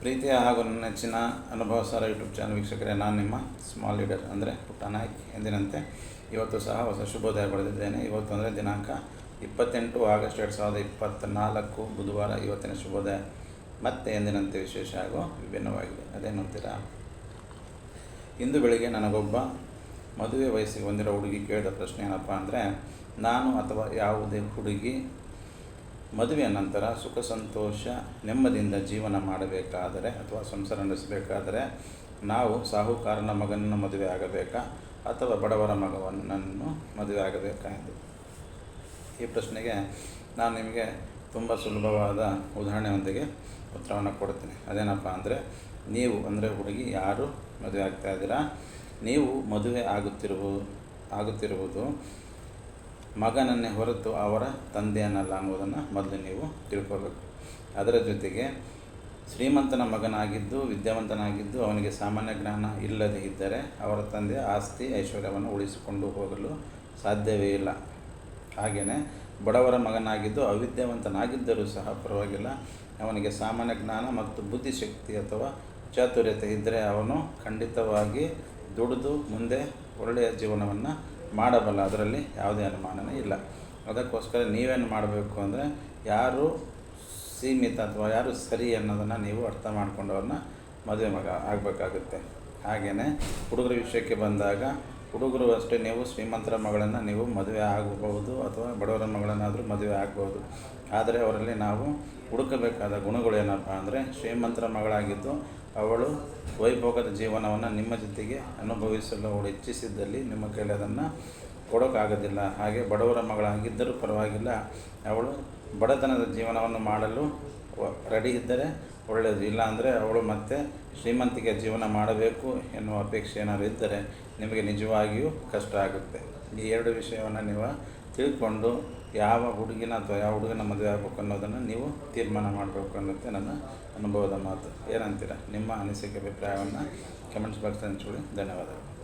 ಪ್ರೀತಿಯ ಹಾಗೂ ನನ್ನ ನೆಚ್ಚಿನ ಅನುಭವ ಸಾರ ಯೂಟ್ಯೂಬ್ ಚಾನಲ್ ವೀಕ್ಷಕರೇ, ನಾನು ನಿಮ್ಮ ಸ್ಮಾಲ್ ಲೀಡರ್ ಅಂದರೆ ಪುಟ್ಟ ನಾಯ್ಕ್ ಎಂದಿನಂತೆ. ಇವತ್ತು ಸಹ ಹೊಸ ಶುಭೋದಯ ಪಡೆದಿದ್ದೇನೆ. ಇವತ್ತು ಅಂದರೆ ದಿನಾಂಕ ಇಪ್ಪತ್ತೆಂಟು ಆಗಸ್ಟ್ ಎರಡು ಸಾವಿರದ ಇಪ್ಪತ್ತ್ನಾಲ್ಕು ಬುಧವಾರ ಇವತ್ತಿನ ಶುಭೋದಯ. ಮತ್ತೆ ಎಂದಿನಂತೆ ವಿಶೇಷ ಹಾಗೂ ವಿಭಿನ್ನವಾಗಿದೆ. ಅದೇನಂತೀರಾ ಇಂದು ಬೆಳಿಗ್ಗೆ ನನಗೊಬ್ಬ ಮದುವೆ ವಯಸ್ಸಿಗೆ ಹೊಂದಿರೋ ಹುಡುಗಿ ಕೇಳಿದ ಪ್ರಶ್ನೆ ಏನಪ್ಪ ಅಂದರೆ, ನಾನು ಅಥವಾ ಯಾವುದೇ ಹುಡುಗಿ ಮದುವೆಯ ನಂತರ ಸುಖ, ಸಂತೋಷ, ನೆಮ್ಮದಿಯಿಂದ ಜೀವನ ಮಾಡಬೇಕಾದರೆ ಅಥವಾ ಸಂಸಾರ ನಡೆಸಬೇಕಾದರೆ ನಾವು ಸಾಹುಕಾರನ ಮಗನನ್ನು ಮದುವೆ ಆಗಬೇಕಾ ಅಥವಾ ಬಡವರ ಮಗವನ್ನು ಮದುವೆ ಆಗಬೇಕಾ ಎಂದು? ಈ ಪ್ರಶ್ನೆಗೆ ನಾನು ನಿಮಗೆ ತುಂಬ ಸುಲಭವಾದ ಉದಾಹರಣೆಯೊಂದಿಗೆ ಉತ್ತರವನ್ನು ಕೊಡ್ತೀನಿ ಅದೇನಪ್ಪ ಅಂದರೆ, ನೀವು ಅಂದರೆ ಹುಡುಗಿ, ಯಾರು ಮದುವೆ ಆಗ್ತಾ ಇದ್ದೀರಾ? ನೀವು ಮದುವೆ ಆಗುತ್ತಿರುವು, ಆಗುತ್ತಿರುವುದು ಮಗನನ್ನೇ ಹೊರತು ಅವರ ತಂದೆಯನ್ನಲ್ಲ ಅನ್ನೋದನ್ನು ಮೊದಲು ನೀವು ತಿಳ್ಕೋಬೇಕು ಅದರ ಜೊತೆಗೆ ಶ್ರೀಮಂತನ ಮಗನಾಗಿದ್ದು, ವಿದ್ಯಾವಂತನಾಗಿದ್ದು, ಅವನಿಗೆ ಸಾಮಾನ್ಯ ಜ್ಞಾನ ಇಲ್ಲದೇ ಇದ್ದರೆ ಅವರ ತಂದೆ ಆಸ್ತಿ, ಐಶ್ವರ್ಯವನ್ನು ಉಳಿಸಿಕೊಂಡು ಹೋಗಲು ಸಾಧ್ಯವೇ ಇಲ್ಲ. ಹಾಗೆಯೇ ಬಡವರ ಮಗನಾಗಿದ್ದು, ಅವಿದ್ಯಾವಂತನಾಗಿದ್ದರೂ ಸಹ ಪರವಾಗಿಲ್ಲ. ಅವನಿಗೆ ಸಾಮಾನ್ಯ ಜ್ಞಾನ ಮತ್ತು ಬುದ್ಧಿಶಕ್ತಿ ಅಥವಾ ಚಾತುರ್ಯತೆ ಇದ್ದರೆ ಅವನು ಖಂಡಿತವಾಗಿ ದುಡಿದು ಮುಂದೆ ಒಳ್ಳೆಯ ಜೀವನವನ್ನು ಮಾಡಬಲ್ಲ, ಅದರಲ್ಲಿ ಯಾವುದೇ ಅನುಮಾನವೇ ಇಲ್ಲ. ಅದಕ್ಕೋಸ್ಕರ ನೀವೇನು ಮಾಡಬೇಕು ಅಂದರೆ, ಯಾರು ಸೀಮಿತ ಅಥವಾ ಯಾರು ಸರಿ ಅನ್ನೋದನ್ನು ನೀವು ಅರ್ಥ ಮಾಡ್ಕೊಂಡವ್ರನ್ನ ಮದುವೆ ಮಗ ಆಗಬೇಕಾಗುತ್ತೆ. ಹಾಗೆಯೇ ಹುಡುಗರ ವಿಷಯಕ್ಕೆ ಬಂದಾಗ ಹುಡುಗರು ಅಷ್ಟೇ, ನೀವು ಶ್ರೀಮಂತರ ಮಗಳನ್ನು ನೀವು ಮದುವೆ ಆಗಬಹುದು ಅಥವಾ ಬಡವರ ಮಗಳನ್ನಾದರೂ ಮದುವೆ ಆಗಬಹುದು. ಆದರೆ ಅವರಲ್ಲಿ ನಾವು ಹುಡುಕಬೇಕಾದ ಗುಣಗಳು ಏನಪ್ಪ ಅಂದರೆ, ಶ್ರೀಮಂತರ ಮಗಳಾಗಿದ್ದು ಅವಳು ವೈಭೋಗದ ಜೀವನವನ್ನು ನಿಮ್ಮ ಜೊತೆಗೆ ಅನುಭವಿಸಲು ಅವಳು ಇಚ್ಛಿಸಿದ್ದಲ್ಲಿ ನಿಮ್ಮ ಕೈಲಿ ಅದನ್ನು ಕೊಡೋಕ್ಕಾಗೋದಿಲ್ಲ ಹಾಗೆ ಬಡವರ ಮಗಳಾಗಿದ್ದರೂ ಪರವಾಗಿಲ್ಲ. ಅವಳು ಬಡತನದ ಜೀವನವನ್ನು ಮಾಡಲು ರೆಡಿ ಇದ್ದರೆ ಒಳ್ಳೆಯದು. ಇಲ್ಲಾಂದರೆ ಅವಳು ಮತ್ತೆ ಶ್ರೀಮಂತಿಕೆ ಜೀವನ ಮಾಡಬೇಕು ಎನ್ನುವ ಅಪೇಕ್ಷೆ ಏನಾದರೂ ಇದ್ದರೆ ನಿಮಗೆ ನಿಜವಾಗಿಯೂ ಕಷ್ಟ ಆಗುತ್ತೆ. ಈ ಎರಡು ವಿಷಯವನ್ನು ನೀವು ತಿಳ್ಕೊಂಡು ಯಾವ ಹುಡುಗಿನ ಅಥವಾ ಯಾವ ಹುಡುಗನ ಮದುವೆ ಆಗಬೇಕು ಅನ್ನೋದನ್ನು ನೀವು ತೀರ್ಮಾನ ಮಾಡಬೇಕು ಅನ್ನೋದೇ ನನ್ನ ಅನುಭವದ ಮಾತು. ಏನಂತೀರ? ನಿಮ್ಮ ಅನಿಸಿಕೆ, ಅಭಿಪ್ರಾಯವನ್ನು ಕಮೆಂಟ್ಸ್ ಬಾಕ್ಸ್ ಹಂಚ್ಕೊಳ್ಳಿ. ಧನ್ಯವಾದಗಳು.